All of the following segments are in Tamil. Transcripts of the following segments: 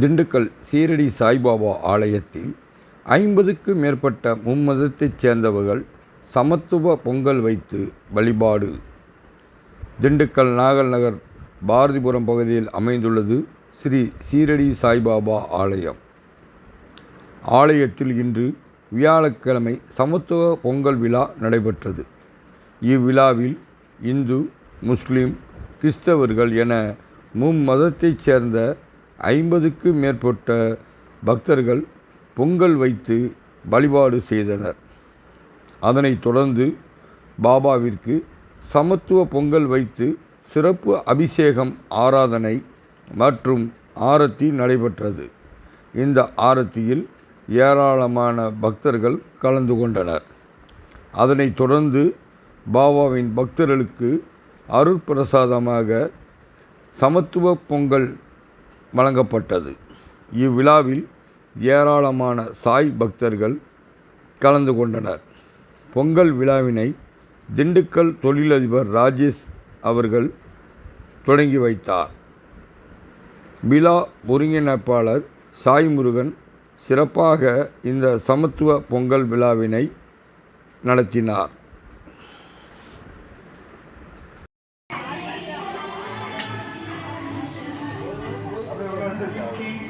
திண்டுக்கல் சீரடி சாய்பாபா ஆலயத்தில் ஐம்பதுக்கு மேற்பட்ட மும்மதத்தைச் சேர்ந்தவர்கள் சமத்துவ பொங்கல் வைத்து வழிபாடு. திண்டுக்கல் நாகல் நகர் பாரதிபுரம் பகுதியில் அமைந்துள்ளது ஸ்ரீ சீரடி சாய்பாபா ஆலயம். ஆலயத்தில் இன்று வியாழக்கிழமை சமத்துவ பொங்கல் விழா நடைபெற்றது. இவ்விழாவில் இந்து முஸ்லிம் கிறிஸ்தவர்கள் என மும்மதத்தைச் சேர்ந்த ஐம்பதுக்கு மேற்பட்ட பக்தர்கள் பொங்கல் வைத்து வழிபாடு செய்தனர். அதனைத் தொடர்ந்து பாபாவிற்கு சமத்துவ பொங்கல் வைத்து சிறப்பு அபிஷேகம் ஆராதனை மற்றும் ஆரத்தி நடைபெற்றது. இந்த ஆரத்தியில் ஏராளமான பக்தர்கள் கலந்து கொண்டனர். அதனைத் தொடர்ந்து பாபாவின் பக்தர்களுக்கு அருட்பிரசாதமாக சமத்துவ பொங்கல் வழங்கப்பட்டது. இவ்விழாவில் ஏராளமான சாய் பக்தர்கள் கலந்து கொண்டனர். பொங்கல் விழாவினை திண்டுக்கல் தொழிலதிபர் ராஜேஷ் அவர்கள் தொடங்கி வைத்தார். விழா ஒருங்கிணைப்பாளர் சாய் முருகன் சிறப்பாக இந்த சமத்துவ பொங்கல் விழாவினை நடத்தினார். go.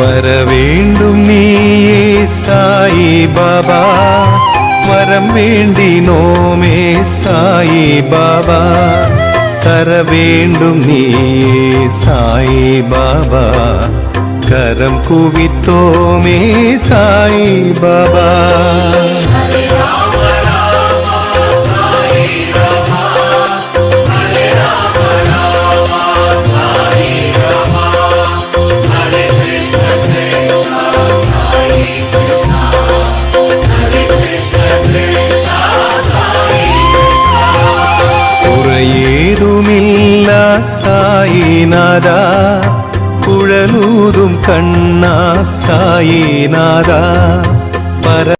வர வேண்டும் நீயே சாயி பாபா. வரம் வேண்டினோமே சாயி பாபா. தர வேண்டும் நீயே சாயி பாபா. கரம் குவித்தோமே சாயி பாபா. சாயிநாதா குழலூதும் கண்ணா சாயிநாதா பர